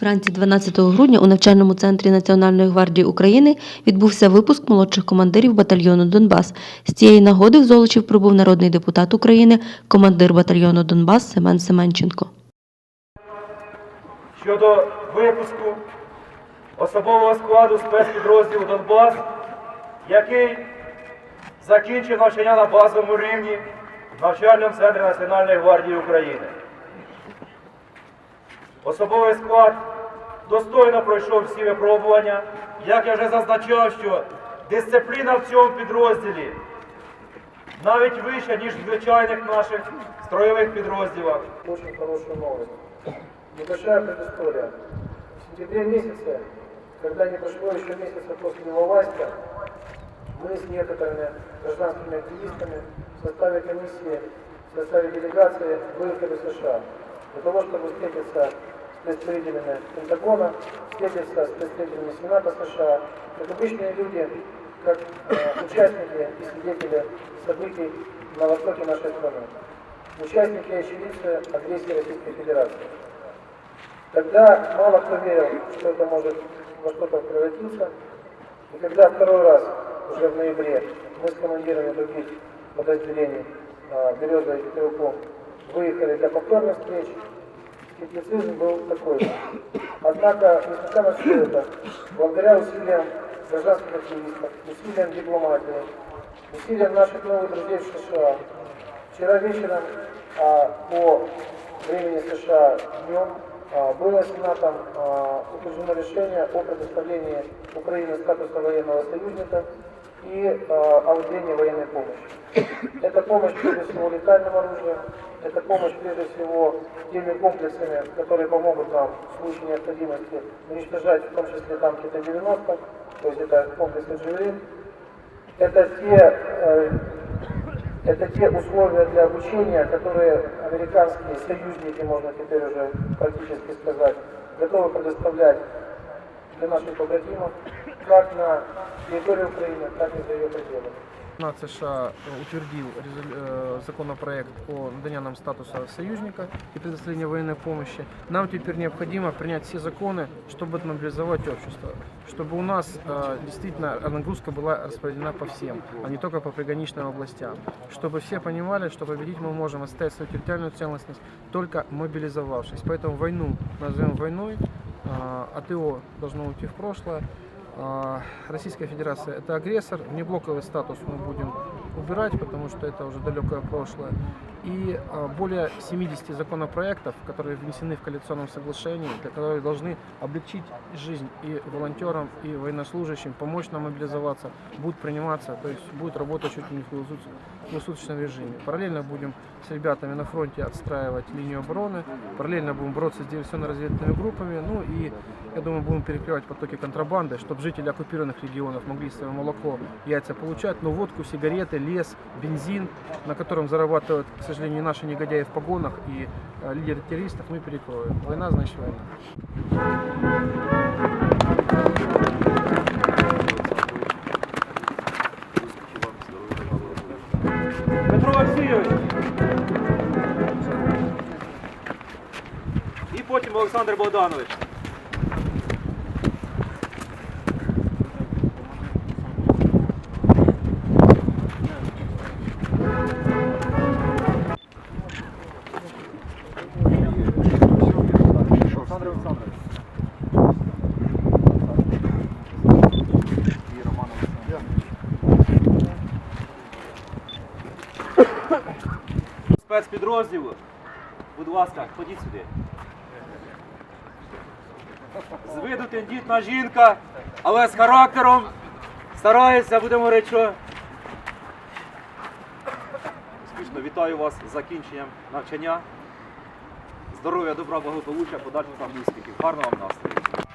Вранці 12 грудня у навчальному центрі Національної гвардії України відбувся випуск молодших командирів батальйону Донбас. З цієї нагоди в Золочів прибув народний депутат України, командир батальйону Донбас Семен Семенченко. щодо випуску особового складу спецпідрозділу Донбас, який закінчив навчання на базовому рівні в навчальному центрі Національної гвардії України. Особовий склад достойно пройшов всі випробування. Як я вже зазначав, що дисципліна в цьому підрозділі навіть вища, ніж в звичайних наших строєвих підрозділах. очень хорошую новость. Небольшая предыстория. В сентябре месяце, когда не прошло еще месяца после Иловайска, мы с некоторыми гражданскими активистами в составе комиссии, в составе делегации выехали в США для того, чтобы встретиться с представителями Пентагона, встретиться с представителями Сената США, как обычные люди, как э, участники и свидетели событий на востоке нашей страны участники и очевидцы агрессии Российской Федерации. Тогда мало кто верил, что это может во что-то превратиться. И когда второй раз, уже в ноябре, мы с командирами других подразделений а, «Береза» и «Петрюком» выехали для повторных встреч, скептицизм был такой же. Однако, несмотря на все это, благодаря усилиям гражданских активистов, усилиям дипломатии, усилиям наших новых друзей в США, Вчера вечером а, по времени США днем а, было Сенатом а, утверждено решение о предоставлении Украине статуса военного союзника и а, о выделении военной помощи. Это помощь прежде всего летальным оружием, это помощь прежде всего теми комплексами, которые помогут нам в случае необходимости уничтожать в том числе танки Т-90, то есть это комплексы «Джавелин». Это те э, это те условия для обучения, которые американские союзники, можно теперь уже практически сказать, готовы предоставлять для наших побратимов, как на территории Украины, так и за ее пределами. США утвердил резолю- э, законопроект о надании нам статуса союзника и предоставлении военной помощи. Нам теперь необходимо принять все законы, чтобы мобилизовать общество, чтобы у нас э, действительно нагрузка была распределена по всем, а не только по приграничным областям. Чтобы все понимали, что победить мы можем отстоять свою территориальную целостность только мобилизовавшись. Поэтому войну назовем войной, э, АТО должно уйти в прошлое. А, Российская Федерация это агрессор, внеблоковый статус мы будем убирать, потому что это уже далекое прошлое. И а, более 70 законопроектов, которые внесены в коалиционном соглашении, которые должны облегчить жизнь и волонтерам, и военнослужащим, помочь нам мобилизоваться, будут приниматься, то есть будет работать чуть ли не в круглосуточном- круглосуточном режиме. Параллельно будем с ребятами на фронте отстраивать линию обороны, параллельно будем бороться с диверсионно-разведывательными группами, ну и, я думаю, будем перекрывать потоки контрабанды, чтобы жители оккупированных регионов могли свое молоко, яйца получать, но водку, сигареты, лес, бензин, на котором зарабатывают, к сожалению, наши негодяи в погонах и э, лидеры террористов, мы перекроем. Война значит война. Олександр Богданович. Спецпідрозділу. Будь ласка, ходіть сюди. З виду тендітна жінка, але з характером старається, будемо говорити, що. Успішно вітаю вас з закінченням навчання. Здоров'я, добра, благополуччя, подальших вам успіхів. Гарного вам настрою.